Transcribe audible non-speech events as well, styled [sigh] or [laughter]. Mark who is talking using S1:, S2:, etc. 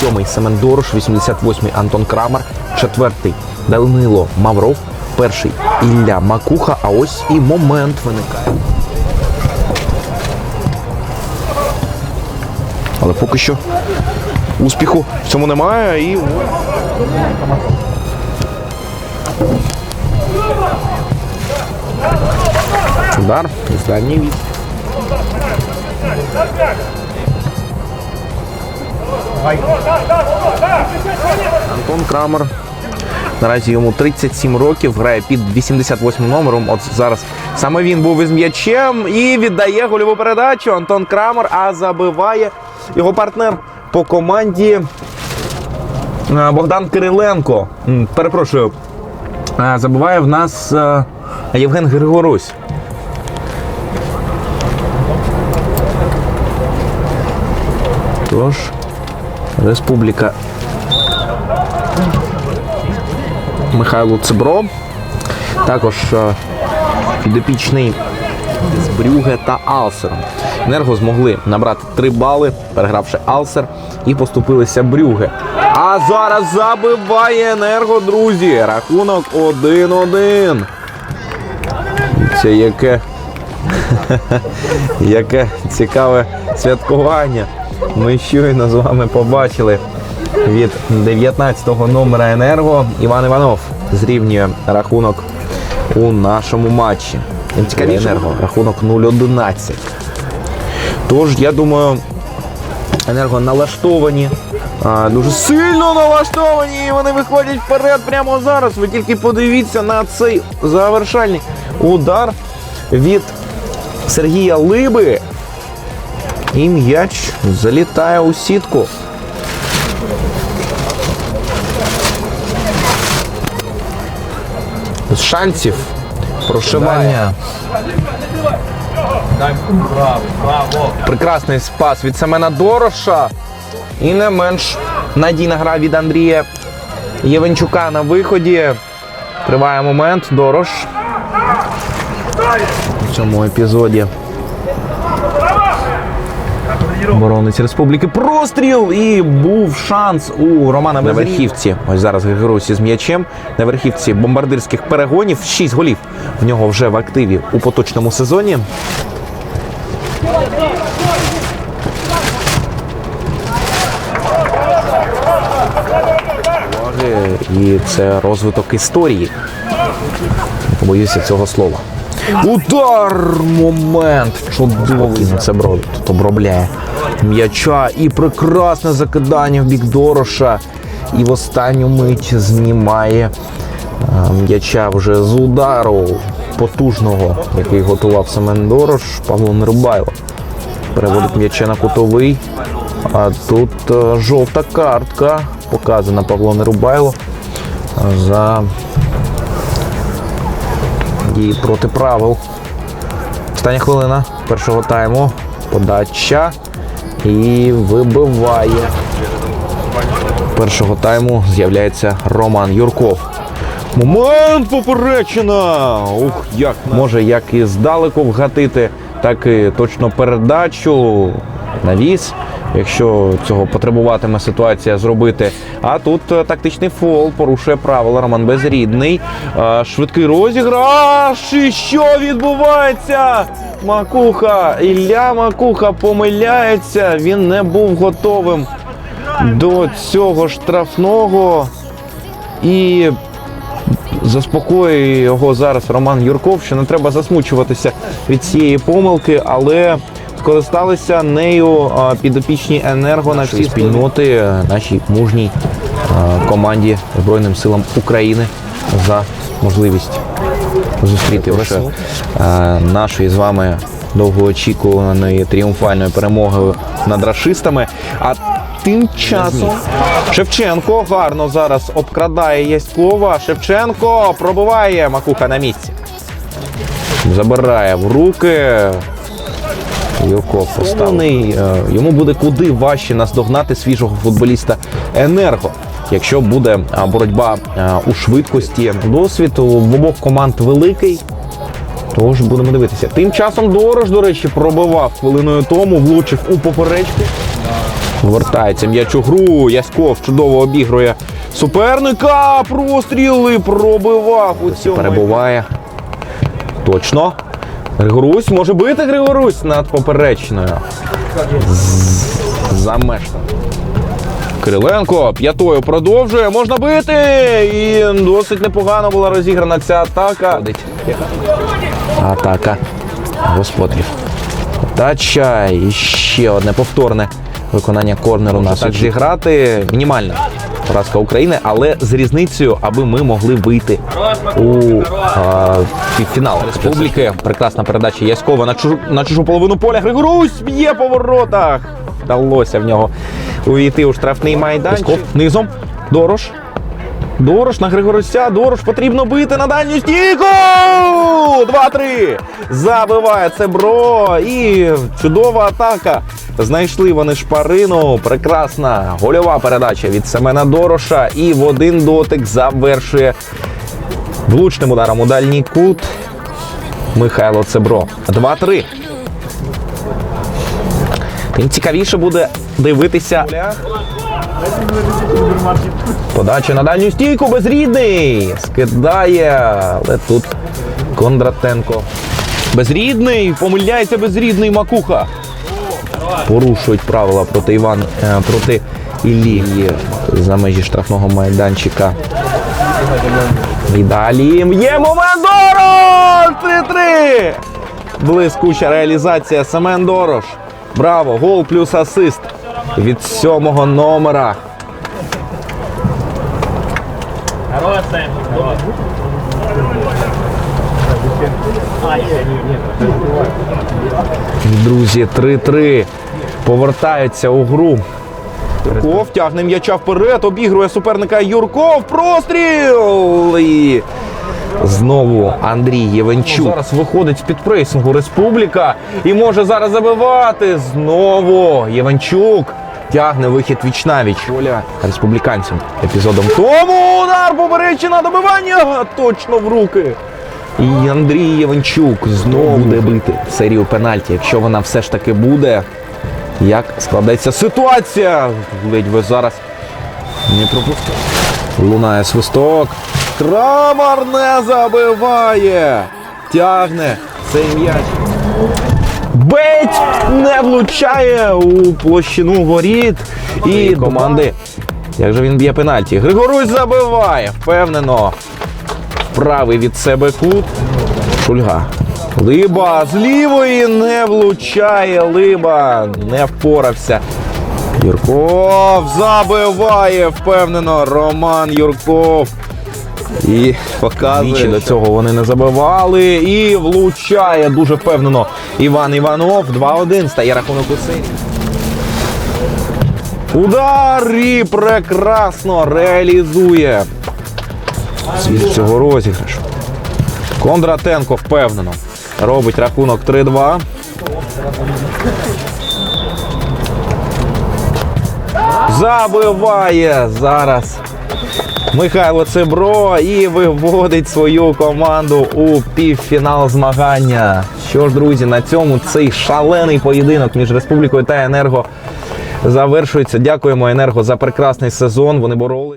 S1: сьомий Семен Дорош, 88-й Антон Крамер, четвертий Данило Мавров, перший Ілля Макуха. А ось і момент виникає. Але поки що успіху в цьому немає і. Удар дальньої від. Антон Крамер. Наразі йому 37 років, грає під 88 номером. От зараз саме він був із м'ячем і віддає гольову передачу. Антон Крамер, а забиває його партнер по команді е, Богдан Кириленко. Перепрошую, е, забиває в нас е, Євген Григорусь. Тож, Республіка Михайло Цибро. Також е, підопічний з Брюге та Алсером. Енерго змогли набрати 3 бали, перегравши Алсер, і поступилися Брюге. А зараз забиває енерго, друзі. Рахунок 1-1. Це яке, [laughs] яке цікаве святкування. Ми щойно з вами побачили від 19-го номера Енерго Іван Іванов зрівнює рахунок у нашому матчі. Цікавіше енерго. Рахунок 0-11. Тож, я думаю, енерго налаштовані. А, дуже сильно налаштовані, і вони виходять вперед прямо зараз. Ви тільки подивіться на цей завершальний удар від Сергія Либи. І м'яч залітає у сітку. З шансів прошивання. Прекрасний спас від Семена Дороша. І не менш надійна гра від Андрія Євенчука на виході. Триває момент. Дорош. В цьому епізоді. Оборонець Республіки. Простріл! І був шанс у Романа На верхівці. Ось зараз Григорусі з м'ячем. На верхівці бомбардирських перегонів. Шість голів в нього вже в активі у поточному сезоні. І це розвиток історії. Не побоюся цього слова. Удар! Момент! Чудовий. Це бро, тут обробляє м'яча і прекрасне закидання в бік Дороша. І в останню мить знімає е, м'яча вже з удару потужного, який готував Семен Дорош, Павло Нерубайло. Переводить м'яча на кутовий. А тут е, жовта картка показана Павло Нерубайло за дії проти правил. Остання хвилина першого тайму. Подача. І вибиває. Першого тайму з'являється Роман Юрков. Момент поперечина! Ух, як може як і здалеку вгатити, так і точно передачу. Навіс, якщо цього потребуватиме ситуація зробити. А тут е, тактичний фол порушує правила Роман Безрідний. Е, Швидкий розіграш. І що відбувається? Макуха, Ілля Макуха помиляється. Він не був готовим до цього штрафного. І заспокоює його зараз Роман Юрков, що не треба засмучуватися від цієї помилки, але скористалися нею підопічні енерго на всі спільноти е, нашій мужній команді Збройним силам України за можливість зустріти вже е, нашої з вами довгоочікуваної тріумфальної перемоги над рашистами. А тим часом Шевченко гарно зараз обкрадає Яськова. Шевченко пробиває Макуха на місці. Забирає в руки. Юрко поставлений. Е, Йому буде куди важче наздогнати свіжого футболіста Енерго. Якщо буде боротьба у швидкості, досвід у обох команд великий. Тож будемо дивитися. Тим часом Дорож, до речі, пробивав хвилиною тому, влучив у поперечку. Вертається м'яч у гру. Яськов чудово обігрує суперника. Простріли пробивав у цьому. Перебуває. Точно. Григорусь може бити Григорусь над поперечною. З- Замешкано. Кириленко п'ятою продовжує. Можна бити. І досить непогано була розіграна ця атака. Атака господарів. Тача і ще одне повторне виконання корнеру. Нас так зіграти мінімальна поразка України, але з різницею, аби ми могли вийти у а, півфінал республіки. Прекрасна передача Яськова на чужу, на чужу половину поля. Григорусь б'є по воротах. Вдалося в нього увійти у штрафний майданчик. Низом. Дорош. Дорош на Григоруся. Дорош потрібно бити на дальню стійку. 2-3. Забиває це бро. І чудова атака. Знайшли вони шпарину. Прекрасна гольова передача від Семена Дороша. І в один дотик завершує влучним ударом у дальній кут. Михайло Цебро. 2-3. Тим цікавіше буде дивитися. Подача на дальню стійку безрідний. Скидає, але тут Кондратенко. Безрідний, помиляється безрідний Макуха. Порушують правила проти Іван е, проти Іллі за межі штрафного майданчика. І далі є момент Дорош! 3-3! Блискуча реалізація Семен Дорош. Браво! Гол плюс асист від сьомого номера. Друзі, 3-3. Повертаються у гру. Юрков тягне м'яча вперед, обігрує суперника Юрков. Простріл! Знову Андрій Євенчук. Зараз виходить з підпресингу Республіка і може зараз забивати. Знову Євенчук. Тягне вихід віч-навіч. Воля республіканцям епізодом тому удар поперечина добивання точно в руки. І Андрій Євенчук знову буде бити серію пенальті. Якщо вона все ж таки буде, як складеться ситуація? Ледь ви зараз не пропустите. Лунає свисток. Крамар не забиває. Тягне цей м'яч. Беть не влучає у площину воріт. І команди. Як же він б'є пенальті? Григорусь забиває. Впевнено. Правий від себе кут. Шульга. Либа з лівої не влучає. Либа не впорався. Юрков забиває впевнено. Роман Юрков. І показує, Двічі до цього вони не забивали. І влучає дуже впевнено. Іван Іванов 2-1. Стає рахунок у серії. Удар і прекрасно реалізує світ цього розіграшу. Кондратенко впевнено. Робить рахунок 3-2. Забиває зараз Михайло Цебро і виводить свою команду у півфінал змагання. Що ж, друзі, на цьому цей шалений поєдинок між Республікою та Енерго завершується. Дякуємо Енерго за прекрасний сезон. Вони боролись.